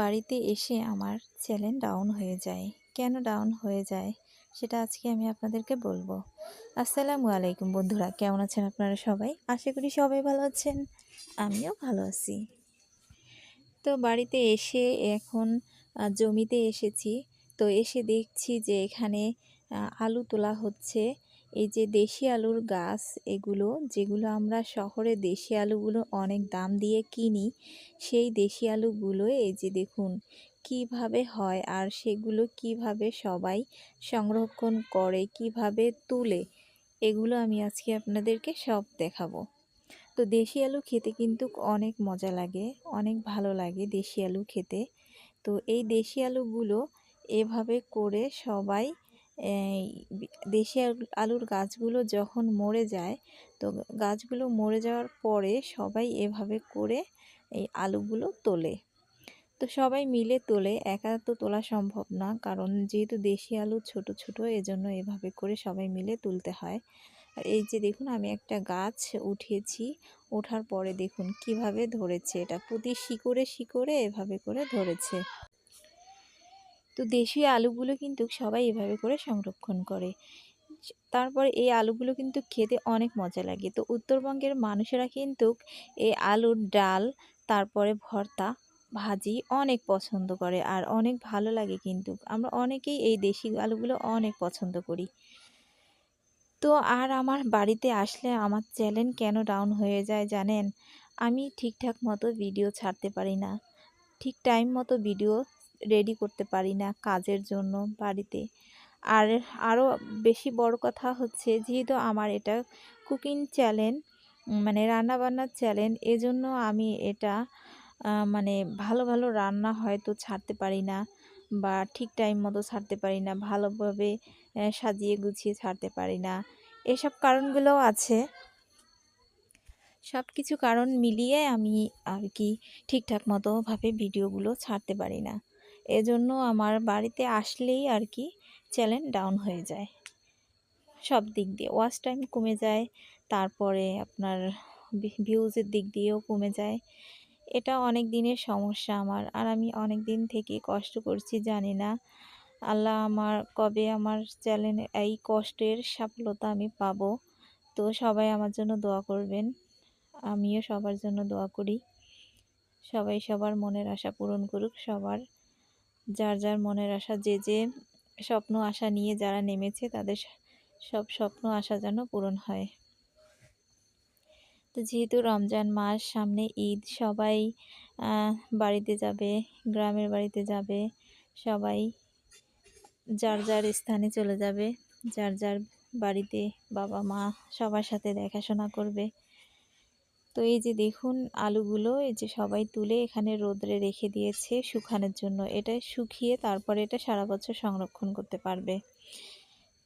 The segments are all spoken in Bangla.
বাড়িতে এসে আমার চ্যানেল ডাউন হয়ে যায়। কেন ডাউন হয়ে যায়, সেটা আজকে আমি আপনাদেরকে বলব। আসসালামু আলাইকুম বন্ধুরা, কেমন আছেন আপনারা সবাই? আশা করি সবাই ভালো আছেন, আমিও ভালো আছি। তো বাড়িতে এসে এখন জমিতে এসেছি। তো এসে দেখছি যে এখানে আলু তোলা হচ্ছে। এই যে দেশি আলুর গাছ এগুলো, যেগুলো আমরা শহরে দেশি আলুগুলো অনেক দাম দিয়ে কিনি, সেই দেশি আলুগুলো, এই যে দেখুন কীভাবে হয় আর সেগুলো কীভাবে সবাই সংরক্ষণ করে, কীভাবে তুলে, এগুলো আমি আজকে আপনাদেরকে সব দেখাবো। তো দেশি আলু খেতে কিন্তু অনেক মজা লাগে, অনেক ভালো লাগে দেশি আলু খেতে। তো এই দেশি আলুগুলো এভাবে করে সবাই দেশি আলু- আলুর গাছগুলো যখন মরে যায়, তো গাছগুলো মরে যাওয়ার পরে সবাই এভাবে করে এই আলুগুলো তোলে। তো সবাই মিলে তোলে, একা তো তোলা সম্ভব না, কারণ যেহেতু দেশি আলু ছোট ছোট, এজন্য এভাবে করে সবাই মিলে তুলতে হয়। আর এই যে দেখুন, আমি একটা গাছ উঠিয়েছি, ওঠার পরে দেখুন কীভাবে ধরেছে, এটা প্রতি শিকড়ে শিকড়ে এভাবে করে ধরেছে। তো দেশীয় আলুগুলো কিন্তু সবাই এভাবে করে সংরক্ষণ করে। তারপরে এই আলুগুলো কিন্তু খেতে অনেক মজা লাগে। তো উত্তরবঙ্গের মানুষেরা কিন্তু এই আলুর ডাল, তারপরে ভর্তা, ভাজি অনেক পছন্দ করে আর অনেক ভালো লাগে কিন্তু। আমরা অনেকেই এই দেশি আলুগুলো অনেক পছন্দ করি। তো আর আমার বাড়িতে আসলে আমার চ্যানেল কেন ডাউন হয়ে যায় জানেন? আমি ঠিকঠাক মতো ভিডিও ছাড়তে পারি না। ঠিক টাইম মতো ভিডিও রেডি করতে পারি না কাজের জন্য বাড়িতে। আর আরও বেশি বড় কথা হচ্ছে, যেহেতু আমার এটা কুকিং চ্যানেল মানে রান্নাবান্নার চ্যানেল এজন্য আমি এটা মানে ভালো ভালো রান্না হয়তো ছাড়তে পারি না বা ঠিক টাইম মতো ছাড়তে পারি না, ভালোভাবে সাজিয়ে গুছিয়ে ছাড়তে পারি না। এসব কারণগুলোও আছে। সব কিছু কারণ মিলিয়ে আমি আর কি ঠিকঠাক মতোভাবে ভিডিওগুলো ছাড়তে পারি না। এজন্য আমার বাড়িতে আসলেই আর কি চ্যানেল ডাউন হয়ে যায়। সব দিক দিয়ে ওয়াচ টাইম কমে যায়, তারপরে আপনার ভিউজের দিক দিয়েও কমে যায়। এটা অনেক দিনের সমস্যা আমার, আর আমি অনেক দিন থেকে কষ্ট করছি, জানি না। আল্লাহ আমার, কবে আমার চ্যানেলে এই কষ্টের সফলতা আমি পাবো। তো সবাই আমার জন্য দোয়া করবেন, আমিও সবার জন্য দোয়া করি। সবাই সবার মনের আশা পূরণ করুক, সবার যার যার মনের আশা, যে যে স্বপ্ন আশা নিয়ে যারা নেমেছে তাদের সব স্বপ্ন আশা যেন পূরণ হয়। তো যেহেতু রমজান মাস, সামনে ঈদ, সবাই বাড়িতে যাবে, গ্রামের বাড়িতে যাবে, সবাই যার যার স্থানে চলে যাবে, যার যার বাড়িতে বাবা মা সবার সাথে দেখাশোনা করবে তো এই যে দেখুন আলুগুলো, এই যে সবাই তুলে এখানে রোদ্রে রেখে দিয়েছে শুকানোর জন্য। এটা শুকিয়ে তারপরে এটা সারা বছর সংরক্ষণ করতে পারবে।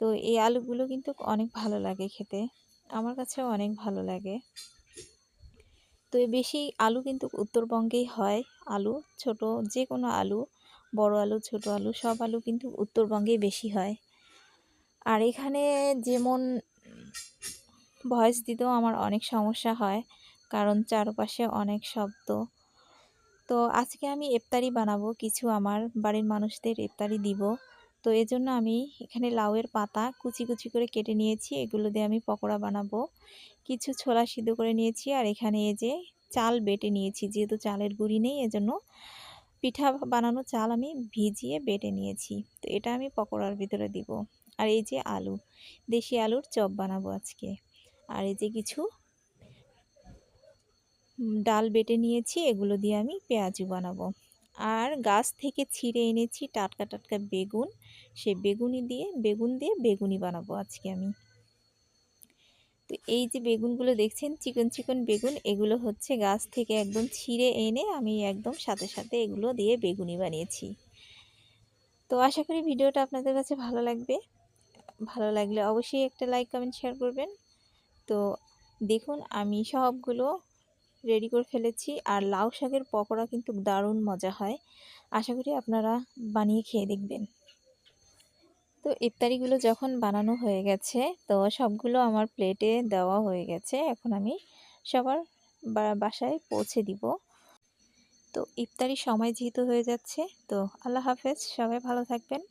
তো এই আলুগুলো কিন্তু অনেক ভালো লাগে খেতে। আমার কাছেও অনেক ভালো লাগে। তো বেশি আলু কিন্তু উত্তরবঙ্গেই হয় আলু, ছোট যে কোনো আলু, বড় আলু, ছোট আলু, সব আলু কিন্তু উত্তরবঙ্গেই বেশি হয়। আর এখানে যেমন ভয়েস দিতেও আমার অনেক সমস্যা হয়। কারণ চারপাশে অনেক শব্দ। তো আজকে আমি ইফতারি বানাবো, কিছু আমার বাড়ির মানুষদের ইফতারি দিব। তো এজন্য আমি এখানে লাউয়ের পাতা কুচি কুচি করে কেটে নিয়েছি, এগুলো দিয়ে আমি পকোড়া বানাবো। কিছু ছোলা সিদ্ধ করে নিয়েছি, আর এখানে এই যে চাল বেটে নিয়েছি, যেহেতু চালের গুঁড়ি নেই, এজন্য পিঠা বানানো চাল আমি ভিজিয়ে বেটে নিয়েছি। তো এটা আমি পকোড়ার ভিতরে দিব। আর এই যে আলু, দেশি আলুর চপ বানাবো আজকে। আর এই যে কিছু ডাল বেটে নিয়েছি, এগুলো দিয়ে আমি পেঁয়াজু বানাবো। আর গাছ থেকে ছিঁড়ে এনেছি টাটকা টাটকা বেগুন, সে বেগুনি দিয়ে, বেগুন দিয়ে বেগুনি বানাবো আজকে আমি। তো এই যে বেগুনগুলো দেখছেন, চিকন চিকন বেগুন, এগুলো হচ্ছে গাছ থেকে একদম ছিঁড়ে এনে আমি একদম সাথে সাথে এগুলো দিয়ে বেগুনি বানিয়েছি। তো আশা করি ভিডিওটা আপনাদের কাছে ভালো লাগবে। ভালো লাগলে অবশ্যই একটা লাইক, কমেন্ট, শেয়ার করবেন। তো দেখুন, আমি সবগুলো রেডি করে ফেলেছি। আর লাউ শাকের পকোড়া কিন্তু দারুণ মজা হয়। আশা করি আপনারা বানিয়ে খেয়ে দেখবেন। তো ইফতারিগুলো যখন বানানো হয়ে গেছে, তো সবগুলো আমার প্লেটে দেওয়া হয়ে গেছে। এখন আমি সবার বাসায় পৌঁছে দিব। তো ইফতারির সময় যেহেতু হয়ে যাচ্ছে, তো আল্লাহ হাফেজ, সবাই ভালো থাকবেন।